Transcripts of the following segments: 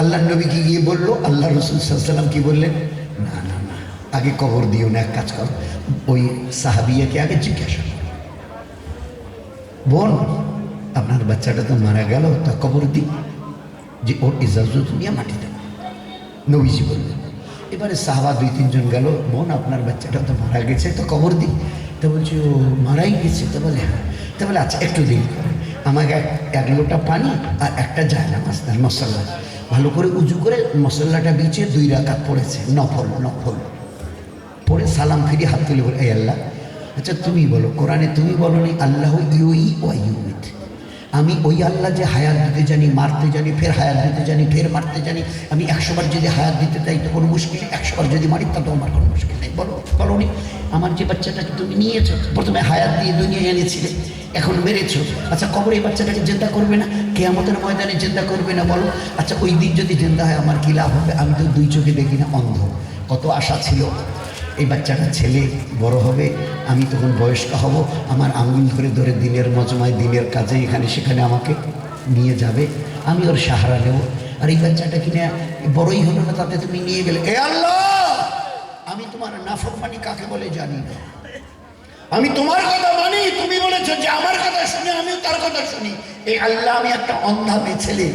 আল্লাহ নবীকে গিয়ে বলল? আল্লাহ রসুল সাল্লাম কি বললেন? না না না, আগে কবর দিও না, এক কাজ কর। ওই সাহাবিয়াকে আগে জিজ্ঞাসা করো। বোন, আপনার বাচ্চাটা তো মারা গেল, তা কবর দিই যে ওর ইজাজত নিয়ে মাটি দেন নবীজি বললেন, এবারে সাহাবা দুই তিনজন গেল, বোন, আপনার বাচ্চাটা তো মারা গেছে, তো কবর দিই তো বলছি, ও মারাই গেছে। তো বলে হ্যাঁ। তা বলে আচ্ছা একটু দিন আমাকে এক লোটা পানি আর একটা জায়গা মাছ দেন, মশলা। ভালো করে উজু করে মশলাটা বিছিয়ে দুই রাকাত পড়েছে, নফল নফল। পড়ে সালাম ফিরে হাত তুলে বলে এই আল্লাহ আচ্ছা তুমি বলো, কোরআনে তুমি বলো নি আল্লাহ ইউই ওয়া ইউমিত। আমি ওই আল্লাহ যে হায়াত দিতে জানি, মারতে জানি, ফের হায়াত দিতে জানি, ফের মারতে জানি, আমি একশোবার যদি হায়াত দিতে চাই তো কোনো মুশকিল একশোবার যদি মারি তা তো আমার কোনো মুশকিল নেই। বলো বলো আমার যে বাচ্চাটাকে তুমি নিয়েছো, প্রথমে হায়াত দিয়ে দুনিয়ায় এনেছিলে এখন মেরেছো। আচ্ছা কবরে এই বাচ্চাটাকে চিন্তা করবে না? কে আমাদের ময়দানে চিন্তা করবে না বলো? আচ্ছা ওই দিন যদি চিন্তা হয়, আমার কী লাভ হবে? আমি তো দুই চোখে দেখি না, অন্ধ। কত আশা ছিল, এই বাচ্চাটা ছেলে, বড় হবে, আমি তখন বয়স্ক হব, আমার আঙুল ধরে ধরে দিনের মজমায়, দিনের কাজে এখানে সেখানে আমাকে নিয়ে যাবে, আমি ওর সাহারা নেব। আর এই বাচ্চাটা কিনে বড়ই হলো না, তাতে তুমি নিয়ে গেলে। এ আল্লাহ! আমি তোমার নাফরমানি কাকে বলে জানি? না আমি তোমার কথা মানি, তুমি বলেছ যে আমার কথা শুনে, আমিও তার কথা শুনি। এই আল্লাহ, আমি একটা অন্ধা মেয়ে ছেলে।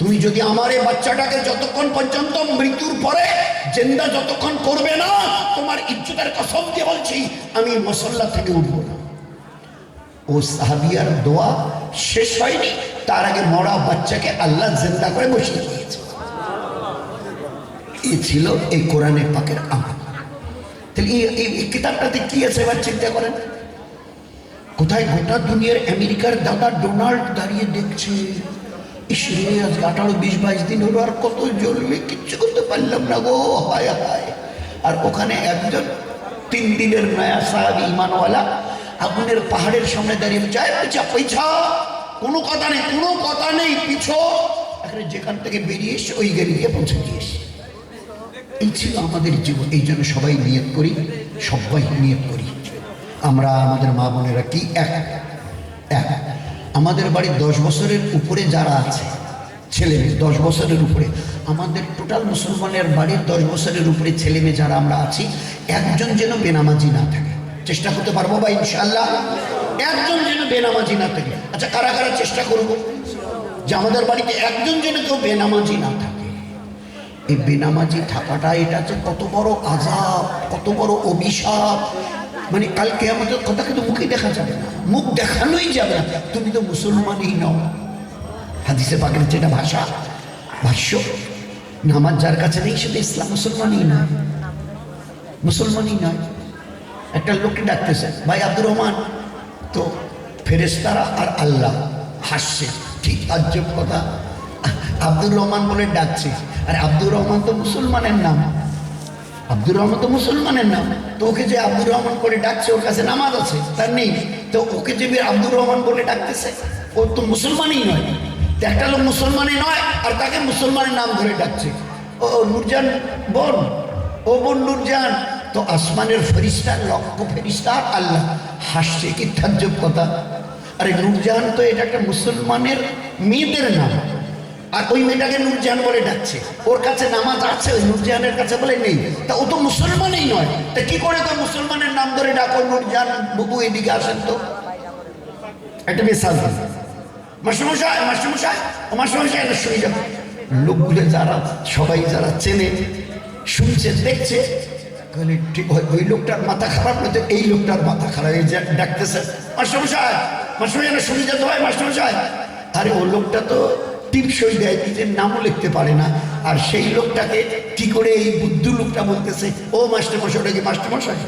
তুমি যদি আমার এই বাচ্চাটাকে যতক্ষণ পর্যন্ত মৃত্যুর পরে জেন্দা যতক্ষণ করবে না, তোমার ইজ্জতের কসম দিয়ে বলছি, আমি মসল্লা থেকে উঠবো না। ও সাহাবিয়ার দোয়া শেষ হয়নি, তার আগে মরা বাচ্চাকে আল্লাহ জেন্দা করে বসিয়ে দিয়েছে। এ ছিল এই কোরআনের পাকের আমল। এই কিতাবটাতে কি আছে এবার চিন্তা করেন? কোথায় গোটা দুনিয়ার আমেরিকার দাদা ডোনাল্ড দাঁড়িয়ে দেখছে? আঠারো বিশ বাইশ দিন হলো আর কত জ্বলবে কিচ্ছু করতে পারলাম না গো, হায় হায়। আর ওখানে একজন তিন দিনের নয়া সাহাব ইমানওয়ালা আগুনের পাহাড়ের সামনে দাঁড়িয়ে যায় পিছা পৈছা কোনো কথা নেই, কোনো কথা নেই, পিছো। এখানে যেখান থেকে বেরিয়ে এসে ওই গাড়ি গিয়ে পৌঁছে দিয়েছে এই ছিল আমাদের জীবন। এই জন্য সবাই নিয়ত করি, সবাই নিয়ত করি। আমরা আমাদের মা বোনেরা কি? এক। এক। আমাদের বাড়ির দশ বছরের উপরে যারা আছে ছেলে মেয়ে দশ বছরের উপরে, আমাদের টোটাল মুসলমানের বাড়ির দশ বছরের উপরে ছেলে মেয়ে যারা আমরা আছি, একজন যেন বেনামাজি না থাকে। চেষ্টা করতে পারব বা ইনশাল্লাহ একজন যেন বেনামাজি না থাকে। আচ্ছা কারা কারা চেষ্টা করব? যে আমাদের বাড়িতে একজন যেন কেউ বেনামাজি না থাকে। এই বেনামাজি থাকাটা এটা যে কত বড় আজাব কত বড় অভিশাপ। মানে কালকে আমাদের কথা কিন্তু মুখে দেখা যাবে মুখ দেখানোই যাবে না। তুমি তো মুসলমানই নও। হাদিসে পাকের যেটা ভাষা, ভাষ্য, নামাজ যার কাছে নেই, সেটা ইসলাম মুসলমানই নয়। মুসলমানই নয়। একটা লোককে ডাকতেছে, ভাই আব্দুর রহমান। তো ফেরেস্তারা আর আল্লাহ হাসছে। ঠিক আজব কথা। আব্দুর রহমান বলে ডাকছে। আর আব্দুর রহমান তো মুসলমানের নাম। আব্দুর রহমান তো মুসলমানের নাম। তো ওকে যে আব্দুর রহমান করে ডাকছে, ওর কাছে নামাজ আছে, তার নেই। তো ওকে যে আব্দুর রহমান বলে ডাকতেছে, ও তো মুসলমানই নয়। একটা লোক মুসলমানই নয়, আর তাকে মুসলমানের নাম ধরে ডাকছে। ও নুরজান বোন। ও বোন নুরজান। তো আসমানের ফেরিস্তার লক্ষ ফেরিস্তার আল্লাহ। হাসছে, কি কথা। আরে নুরজাহান তো এটা একটা মুসলমানের মেয়েদের নাম। আর ওই মেয়েটাকে নুরজাহান বলে ডাকছে। ওর কাছে নামাজ আছে, ওই নুরজাহানের কাছে বলে নেই। তা ও তো মুসলমানই নয়। তা কি করে তো মুসলমানের নাম ধরে ডাকো নুরজাহান? বাবু, এদিকে আসেন তো। একটা মিসাল দিন মাস্টারমশাই মাস্টারমশাই, ও মাস্টারমশাই এটা শুনে যাবে লোকগুলো যারা, সবাই যারা চেনে, শুনছে, দেখছে, তাহলে ঠিক হয় ওই লোকটার মাথা খারাপ নয়তো এই লোকটার মাথা খারাপ। এই যে ডাকতেছে, মাস্টারমশাই মাস্টারমশাই শুনে যেতে হয়, মাস্টারমশাই। আরে ও লোকটা তো টিপসই দেয়, নিজের নামও লিখতে পারে না। আর সেই লোকটাকে কি করে এই বুদ্ধু লোকটা বলতেছে, ও মাস্টারমশাই, ওটা কি মাস্টারমশাই?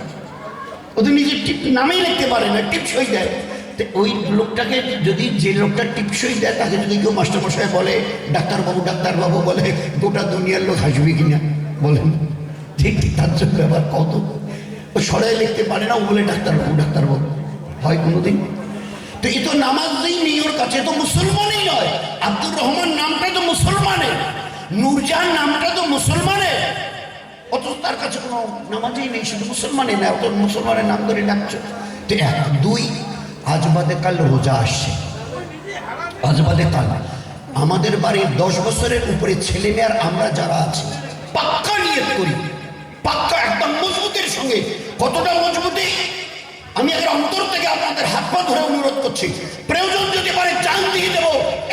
ও তো নিজের টিপ, নামেই লিখতে পারে না, টিপসই দেয়। তো ওই লোকটাকে যদি, যে লোকটা টিপসই দেয়, তাকে যদি কেউ মাস্টারমশাই বলে, ডাক্তারবাবু ডাক্তারবাবু বলে, গোটা দুনিয়ার লোক হাসবে কিনা? বলেন। ঠিক তার জন্য আবার কত? ও সরাই লিখতে পারে না, ও বলে, ডাক্তারবাবু ডাক্তারবাবু। হয় কোনোদিন? তো এ তো নামাজ নেই ওর কাছে তো মুসলমানই নয়। আব্দুর রহমান নামটা তো মুসলমানের। নূরজাহান নামটা তো মুসলমানের। অথচ তার কাছে কোনো নামাজই নেই, শুধু মুসলমানই না, অত মুসলমানের নাম ধরে ডাকছো। তো এক, দুই, আজ বাদে কাল রোজা আসছে। আজ বাদে কাল। আমাদের বাড়ির দশ বছরের উপরে ছেলে মেয়ে আমরা যারা আছি, পাক্কা নিয়ত করি। পাক্কা একদম মজবুতের সঙ্গে। কতটা মজবুতি? আমি একটা অন্তর থেকে আপনাদের হাত পা ধরে অনুরোধ করছি। প্রয়োজন যদি পারে চান দিয়ে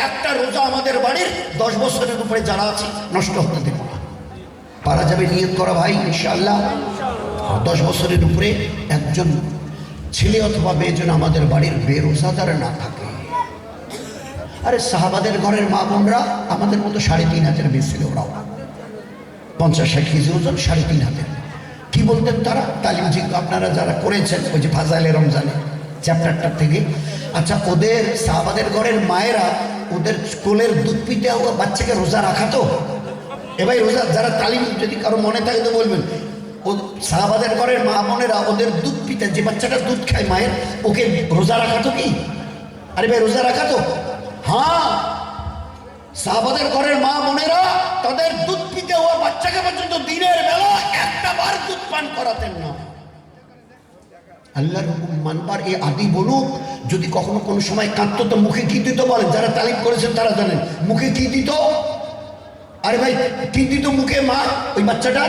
একটা রোজা আমাদের বাড়ির দশ বছরের উপরে যারা আছে, নষ্ট হতে দেব না। পারা যাবে নিয়ত করা ভাই, ইনশাআল্লাহ। দশ বছরের উপরে একজন ছেলে অথবা মেয়ে যেন আমাদের বাড়ির বেরোজাদার না থাকে। আরে সাহাবাদের ঘরের মা বোনরা, আমাদের মতো সাড়ে তিন হাজার বেশ ছিল ওরাও পঞ্চাশ ষাট কেজি ওজন, সাড়ে তিন হাজার। কি বলতেন তারা? তালিম জি আপনারা যারা করেছেন, ওই যে ফাজাইলে রমজানে চ্যাপ্টারটা থেকে। আচ্ছা ওদের সাহাবাদের ঘরের মায়েরা ওদের কোলের দুধ পিতে ও বাচ্চাকে রোজা রাখাতো? এবার রোজা যারা তালিম যদি কারও মনে থাকে তো বলবেন। ও সাহাবাদের ঘরের মা বোনেরা ওদের দুধ পিতে যে বাচ্চাটা দুধ খায় মায়ের, ওকে রোজা রাখাতো কি? আরে ভাই, রোজা রাখাতো? হ্যাঁ। সাহাবাদের ঘরের মা বোনেরা তাদের দুধ পিতে হওয়া বাচ্চাকে পর্যন্ত দিনের বেলা একটা বার দুধ পান করাতেন না। আল্লাহর হুকুম মানবার এই আদি বলুক, যদি কখনো কোনো সময় কাঁদতো তো মুখে কি দিত বলেন? যারা তালিম করেছেন তারা জানেন। মুখে কি দিত? আরে ভাই, কি দিত মুখে মা, ওই বাচ্চাটা?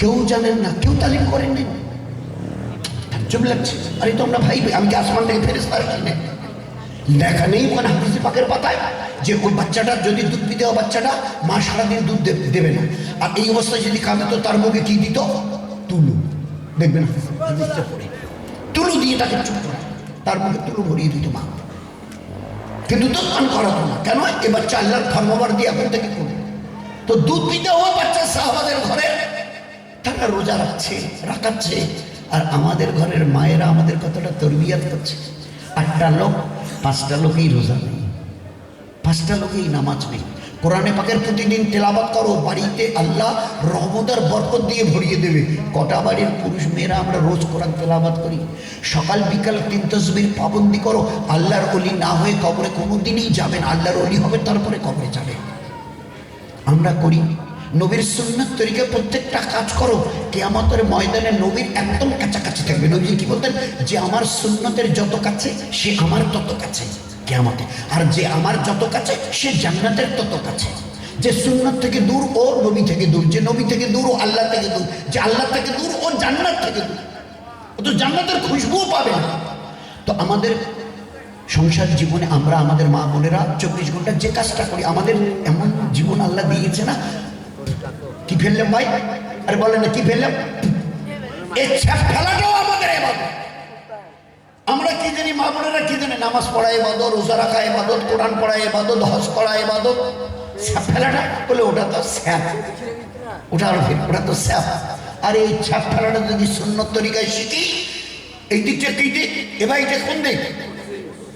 কেউ জানেন না, কেউ তালিম করেননি। তাজ্জব লাগছে। আরে তোমরা ভাই, আমি কি আসমান থেকে আসছি না? লেখা নেই ওখানে হাদিসে পাকের পাতায় যে ওই বাচ্চাটা, যদি দুধ পিতে বাচ্চাটা, মা সারাদিন দুধ দেবে না। আর এই অবস্থায় যদি কাঁদতো তার মুখে কি দিত? দেখবেন তুলু দিয়ে তাকে চুপ করে। তার মুখে তুলু ভরিয়ে দিত মা। কিন্তু দুধ পান করাতো না। কেন? এ বাচ্চা আল্লাহর ধর্মবার দিয়ে এখন থেকে করবে। তো দুধ পিতে হওয়া বাচ্চা সাহাবাদের ঘরে। তারা রোজা রাখছে, রাখাচ্ছে। আর আমাদের ঘরের মায়েরা আমাদের কতটা তরবিয়াত করছে। আটটা লোক, পাঁচটা লোকেই রোজা নেই। পাঁচটা লোকেই নামাজ নেই। কোরআনে পাকের প্রতিদিন তেলাবাত করো, বাড়িতে আল্লাহ রহমতার বরকত দিয়ে ভরিয়ে দেবে। কটা বাড়ির পুরুষ মেয়েরা আমরা রোজ কোরআন তেলাবাত করি। সকাল, বিকাল তিন তসবির পাবন্দি করো, আল্লাহর অলি না হয়ে কবরে কোনো দিনই যাবেন আল্লাহর অলি হবে, তারপরে কবরে যাবে। আমরা করি। নবীর সুন্নত তরিকে প্রত্যেকটা কাজ করো। কে কেয়ামতের ময়দানে নবীর একদম কাছাকাছি থাকবে। নবী কি বলতেন? যে আমার সুন্নতের যত কাছে, সে আমার তত কাছে। কেয়ামতে। আর যে আমার যত কাছে সে জান্নাতের তত কাছে যে সুন্নত থেকে দূর, ও নবী থেকে দূর। যে নবী থেকে দূর, ও আল্লাহ থেকে দূর। যে আল্লাহ থেকে দূর, ও জান্নাত থেকে দূর। ও তো জান্নাতের খুশবুও পাবে না। তো আমাদের সংসার জীবনে আমরা, আমাদের মা বোনেরা চব্বিশ ঘণ্টা যে কাজটা করি, আমাদের এমন জীবন আল্লাহ দিয়েছে না? কি ফেললাম ভাই? আরে বলেন না, কি ফেললাম এই ছ্যাপ ফেলাটাও আমরা কি জানি, মা বোনেরা কি জানি? নামাজ পড়া এবাদত রোজা রাখা এবাদত কোরআন পড়া এবাদত হজ করা এবাদত ফেলাটা বলে ওটা তো স্যাপ। ওটা ওটা তো স্যাপ। আর এই ছ্যাপ ফেলাটা যদি সুন্নত তরিকায় শিখি, এই দিকটা কি দিক এবার এটা কোন দিক?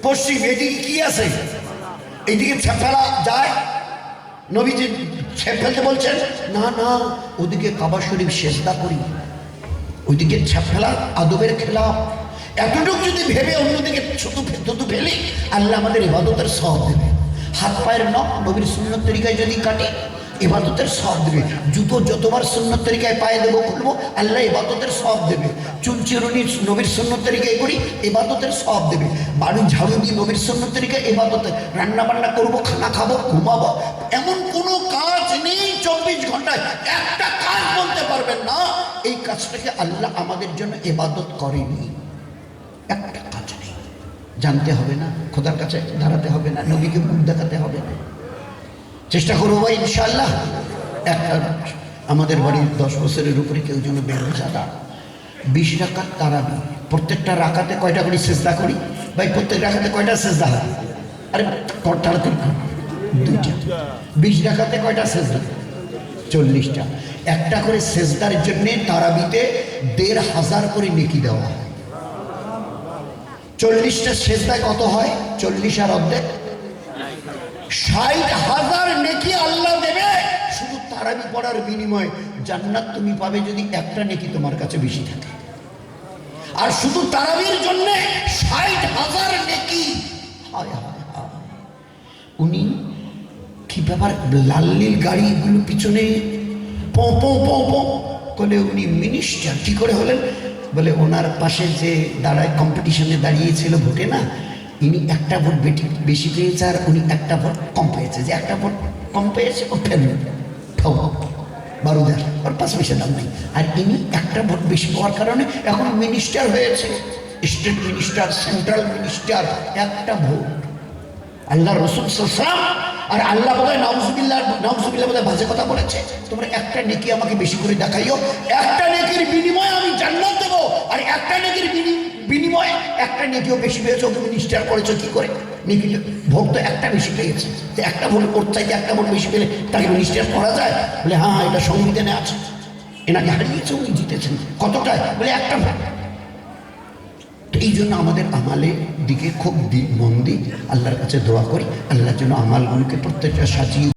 পশ্চিম, এদিকে কি আছে? এইদিকে ছ্যাপ ফেলা যায়। নবীজি ছ্যাপ ফেলতে বলছেন, না না, ওদিকে কাবা শরীফ শেষদা করি। ওইদিকে ছ্যাপ ফেলা আদবের খেলাফ। এতটুকু যদি ভেবে অন্যদিকে শুধু শুধু ফেলি আল্লাহ আমাদের ইবাদতের সব দেবে। হাত পায়ের নখ নবীর সুন্নত তরিকায় যদি কাটি, ইবাদতের সব দেবে। জুতো যতবার সুন্নত তরিকায় পায়ে দেবো, খুলবো, আল্লাহ ইবাদতের সব দেবে। চুল চিরুনি নবীর সুন্নত তরিকায় করি, ইবাদতের সব দেবে। বাড়ি ঝাড়ু দিয়ে নবীর সুন্নত তরিকায় ইবাদতের রান্না বান্না করব, খানা খাব, ঘুমাবো। এমন কোনো কাজ নেই চব্বিশ ঘন্টায়। একটা কাজ বলতে পারবেন না। এই কাজটাকে আল্লাহ আমাদের জন্য ইবাদত করেনি। একটা কাজ নেই। জানতে হবে না, খোদার কাছে দাঁড়াতে হবে না, নবীকে মুখ দেখাতে হবে না। চেষ্টা করব ভাই ইনশাল্লাহ একটা আমাদের বাড়ির দশ বছরের উপরে কেউ যেন বেরোজাদা বিশ রাকাত তারাবি। প্রত্যেকটা রাখাতে কয়টা করি সেজদা করি? ভাই, প্রত্যেক রাখাতে কয়টা সেজদা হয়? আরে তাড়াতাড়ি দুইটা। বিশ রাখাতে কয়টা সেজদা? চল্লিশটা। একটা করে সেজদার জন্যে তারাবিতে দেড় হাজার করে নেকি দেওয়া হয়। চল্লিশটা সেজদায় কত হয়? চল্লিশ আর অর্ধেক। ষাট হাজার নেকি আল্লাহ দেবে। শুধু তারাবি পড়ার বিনিময়ে জান্নাত তুমি পাবে যদি একটা নেকি তোমার কাছে বেশি থাকে। আর শুধু তারাবির জন্য ষাট হাজার নেকি। হায়। উনি কি ব্যাপার? লাল নীল গাড়িগুলো পিছনে পো পো পো পো। করে উনি মিনিস্টার কি করে হলেন? বলে ওনার পাশে যে দাঁড়ায় কম্পিটিশনে দাঁড়িয়েছিল ভোটে না, ইনি একটা ভোট বেশি পেয়েছে আর উনি একটা ভোট কম পেয়েছে। যে একটা ভোট কম পেয়েছে, ও ফেল। ঠাও। বারুদার। ওর পাঁচ পয়সা দাম নেই। আর ইনি একটা ভোট বেশি পাওয়ার কারণে এখন মিনিস্টার হয়েছে। স্টেট মিনিস্টার সেন্ট্রাল মিনিস্টার একটা ভোট। আল্লাহ রসুল সাল্লাম আর আল্লাহ বোধহয় নওজুবিল্লাহ নওজুবিল্লাহ বলে বাজে কথা বলেছে। তোমরা একটা নেকি আমাকে বেশি করে দেখাইও। একটা নেকির বিনিময়ে আমি জান্নাত দেবো। আর একটা নেকির বিনি- বিনিময়ে একটা নেকিও বেশি পেয়েছ তুমি মিনিস্টার করেছ কি করে? নেকি ভোট তো একটা বেশি পেয়েছে। তো একটা ভোট ওর চাইতে একটা ভোট বেশি পেলে তাকে মিনিস্টার করা যায়? বলে হ্যাঁ এটা সংবিধানে আছে। এনাকে হারিয়েছে, উনি জিতেছেন। কতটা? বলে, একটা ভোট এই জন্য আমাদের আমালের দিকে খুব মন দিই। আল্লাহর কাছে দোয়া করি। আল্লাহর জন্য আমালগুলোকে প্রত্যেকটা সাজিয়ে